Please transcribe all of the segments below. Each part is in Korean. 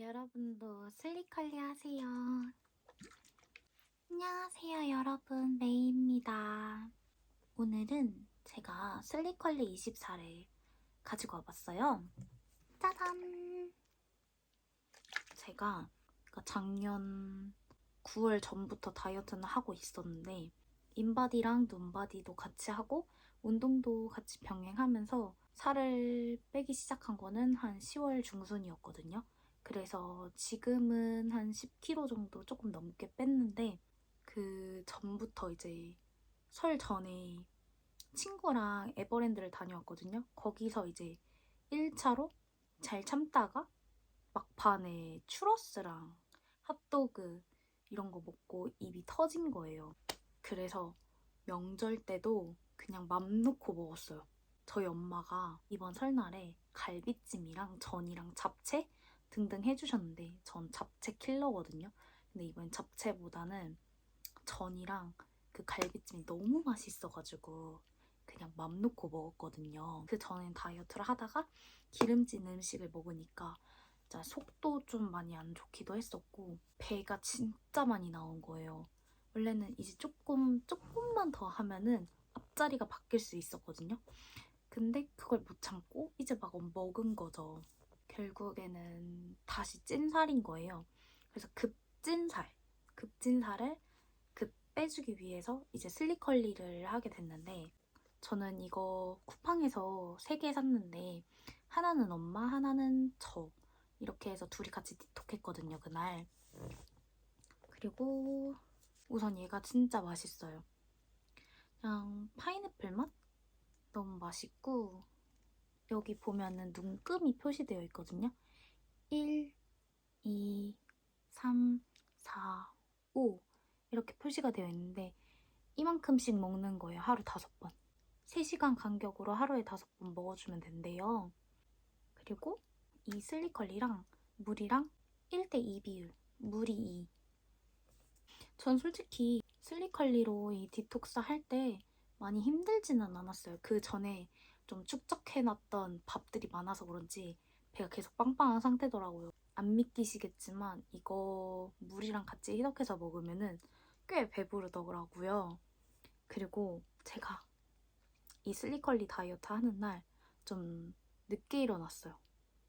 여러분도 슬리컬리 하세요. 안녕하세요, 여러분. 메이입니다. 오늘은 제가 슬리컬리 24를 가지고 와봤어요. 짜잔! 제가 그러니까 작년 9월 전부터 다이어트는 하고 있었는데 인바디랑 눈바디도 같이 하고 운동도 같이 병행하면서 살을 빼기 시작한 거는 한 10월 중순이었거든요. 그래서 지금은 한 10kg 정도 조금 넘게 뺐는데 그 전부터 이제 설 전에 친구랑 에버랜드를 다녀왔거든요. 거기서 이제 1차로 잘 참다가 막판에 추러스랑 핫도그 이런 거 먹고 입이 터진 거예요. 그래서 명절 때도 그냥 맘 놓고 먹었어요. 저희 엄마가 이번 설날에 갈비찜이랑 전이랑 잡채 등등 해주셨는데 전 잡채 킬러거든요. 근데 이번 잡채보다는 전이랑 그 갈비찜이 너무 맛있어가지고 그냥 맘 놓고 먹었거든요. 그 전엔 다이어트를 하다가 기름진 음식을 먹으니까 진짜 속도 좀 많이 안 좋기도 했었고 배가 진짜 많이 나온 거예요. 원래는 이제 조금 조금만 더 하면은 앞자리가 바뀔 수 있었거든요. 근데 그걸 못 참고 이제 막 먹은 거죠. 결국에는 다시 찐살인 거예요. 그래서 급찐살, 급찐살을 급 빼주기 위해서 이제 슬리컬리를 하게 됐는데 저는 이거 쿠팡에서 3개 샀는데 하나는 엄마, 하나는 저 이렇게 해서 둘이 같이 디톡했거든요, 그날. 그리고 우선 얘가 진짜 맛있어요. 그냥 파인애플 맛? 너무 맛있고 여기 보면은 눈금이 표시되어 있거든요. 1, 2, 3, 4, 5 이렇게 표시가 되어 있는데 이만큼씩 먹는 거예요. 하루 다섯 번. 3시간 간격으로 하루에 다섯 번 먹어주면 된대요. 그리고 이 슬리컬리랑 물이랑 1대2 비율. 물이 2. 전 솔직히 슬리컬리로 이 디톡스 할 때 많이 힘들지는 않았어요. 그 전에 좀 축적해놨던 밥들이 많아서 그런지 배가 계속 빵빵한 상태더라고요. 안 믿기시겠지만 이거 물이랑 같이 희석해서 먹으면은 꽤 배부르더라고요. 그리고 제가 이 슬리컬리 다이어트 하는 날 좀 늦게 일어났어요.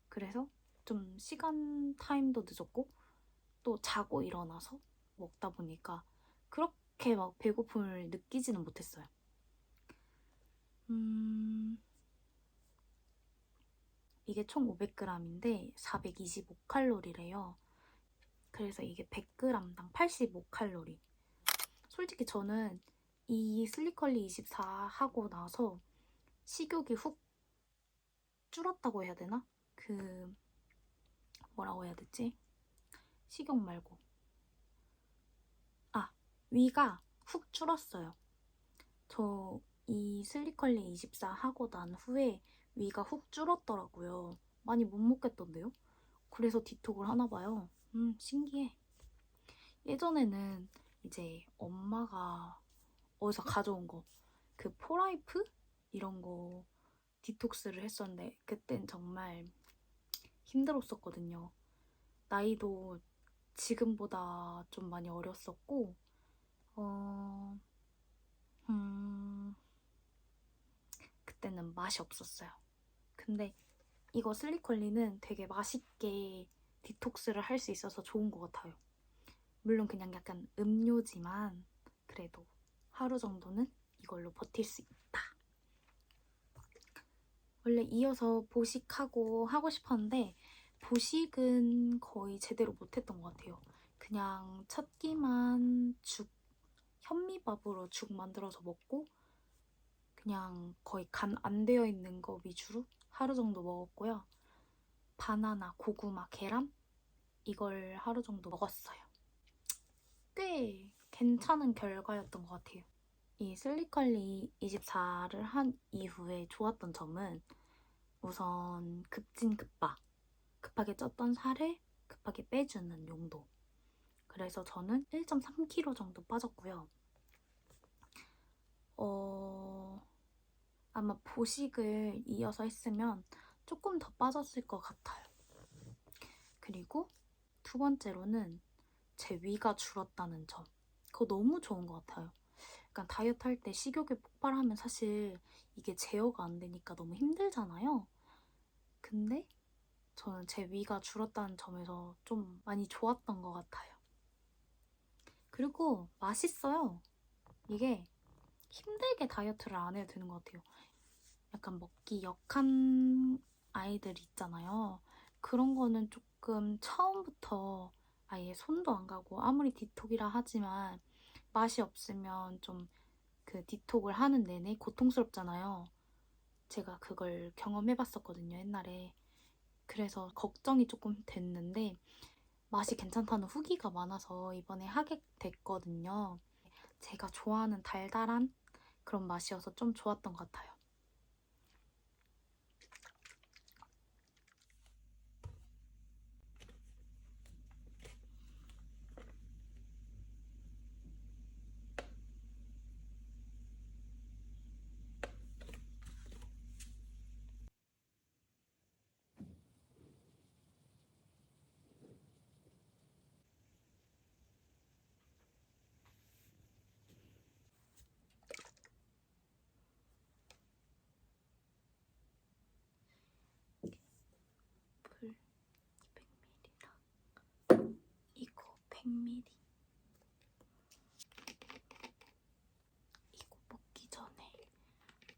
그래서 좀 시간 타임도 늦었고 또 자고 일어나서 먹다 보니까 그렇게 막 배고픔을 느끼지는 못했어요. 음, 이게 총 500g인데 425칼로리래요. 그래서 이게 100g당 85칼로리. 솔직히 저는 이 슬리컬리 24 하고 나서 식욕이 훅 줄었다고 해야 되나? 그 뭐라고 해야 되지? 식욕 말고 아 위가 훅 줄었어요. 저 이 슬리컬리 24 하고 난 후에 위가 훅 줄었더라고요. 많이 못 먹겠던데요? 그래서 디톡을 하나 봐요. 음, 신기해. 예전에는 이제 엄마가 어디서 가져온 거, 그 포라이프? 이런 거 디톡스를 했었는데, 그땐 정말 힘들었었거든요. 나이도 지금보다 좀 많이 어렸었고, 어, 음, 그때는 맛이 없었어요. 근데 이거 슬리컬리는 되게 맛있게 디톡스를 할 수 있어서 좋은 것 같아요. 물론 그냥 약간 음료지만 그래도 하루 정도는 이걸로 버틸 수 있다. 원래 이어서 보식하고 하고 싶었는데 보식은 거의 제대로 못했던 것 같아요. 그냥 첫 끼만 죽, 현미밥으로 죽 만들어서 먹고 그냥 거의 간 안 되어 있는 거 위주로 하루 정도 먹었고요. 바나나, 고구마, 계란 이걸 하루 정도 먹었어요. 꽤 괜찮은 결과였던 것 같아요. 이 슬리컬리 24를 한 이후에 좋았던 점은 우선 급진급파 급하게 쪘던 살을 급하게 빼주는 용도. 그래서 저는 1.3kg 정도 빠졌고요. 어, 아마 보식을 이어서 했으면 조금 더 빠졌을 것 같아요. 그리고 두 번째로는 제 위가 줄었다는 점. 그거 너무 좋은 것 같아요. 약간 다이어트 할 때 식욕이 폭발하면 사실 이게 제어가 안 되니까 너무 힘들잖아요. 근데 저는 제 위가 줄었다는 점에서 좀 많이 좋았던 것 같아요. 그리고 맛있어요. 이게 힘들게 다이어트를 안 해도 되는 것 같아요. 약간 먹기 역한 아이들 있잖아요. 그런 거는 조금 처음부터 아예 손도 안 가고 아무리 디톡이라 하지만 맛이 없으면 좀 그 디톡을 하는 내내 고통스럽잖아요. 제가 그걸 경험해 봤었거든요, 옛날에. 그래서 걱정이 조금 됐는데 맛이 괜찮다는 후기가 많아서 이번에 하게 됐거든요. 제가 좋아하는 달달한 그런 맛이어서 좀 좋았던 것 같아요. 이거 100ml 이거 먹기 전에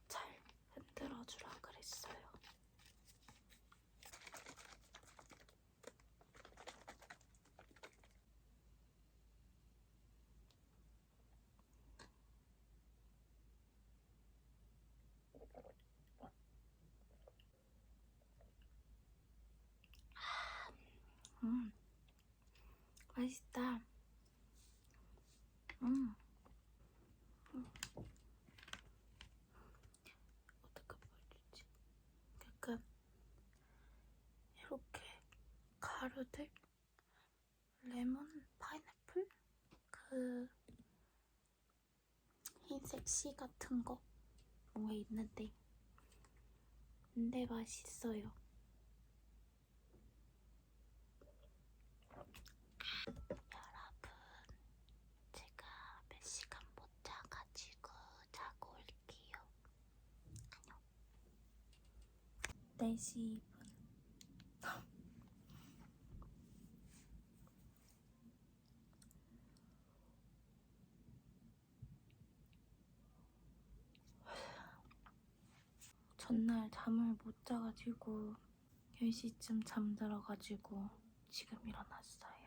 잘 흔들어 주라 그랬어요. 음, 맛있다. 음. 음. 어떻게 보여주지? 약간 이렇게 가루들 레몬 파인애플 그 흰색 씨 같은 거 뭔가 있는데 근데 맛있어요. 여러분, 제가 몇 시간 못 자가지고 자고 올게요. 안녕. 4시 2분. 전날 잠을 못 자가지고 10시쯤 잠들어가지고 지금 일어났어요.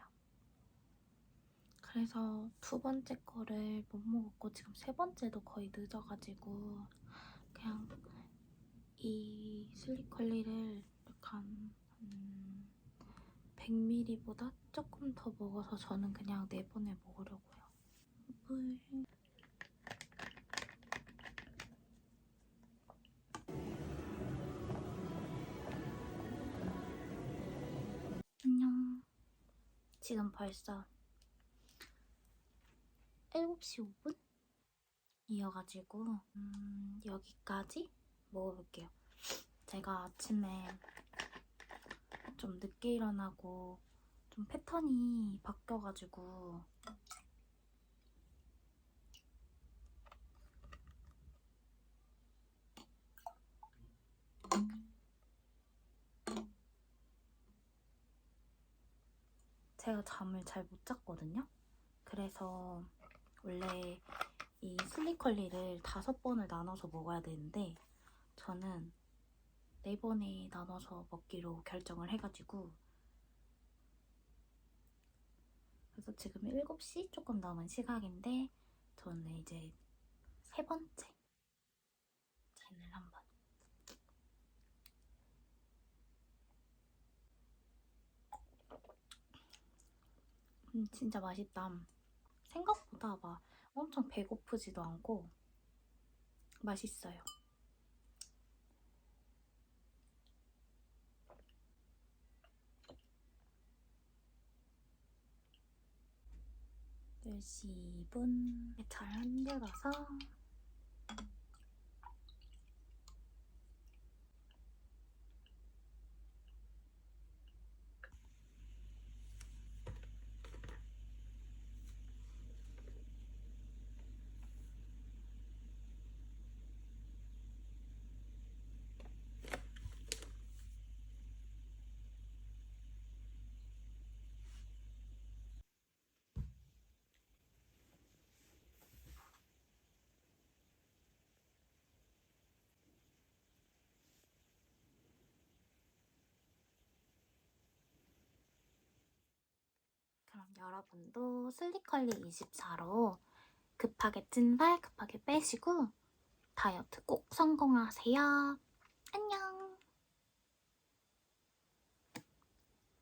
그래서 두 번째 거를 못 먹었고 지금 세 번째도 거의 늦어가지고 그냥 이 슬리컬리를 약간 음, 100ml보다 조금 더 먹어서 저는 그냥 네 번에 먹으려고요. 물. 안녕. 지금 벌써 7시 5분? 이어가지고 음, 여기까지 먹어볼게요. 제가 아침에 좀 늦게 일어나고 좀 패턴이 바뀌어가지고 제가 잠을 잘 못 잤거든요. 그래서 원래 이 슬리컬리를 다섯 번을 나눠서 먹어야 되는데 저는 네 번에 나눠서 먹기로 결정을 해가지고 그래서 지금 7시 조금 남은 시각인데 저는 이제 세 번째 캔을 한번. 음 진짜 맛있다 생각보다 막 엄청 배고프지도 않고 맛있어요. 열시 2분 잘 흔들어서 여러분도 슬리컬리 24로 급하게 찐 살 급하게 빼시고 다이어트 꼭 성공하세요. 안녕!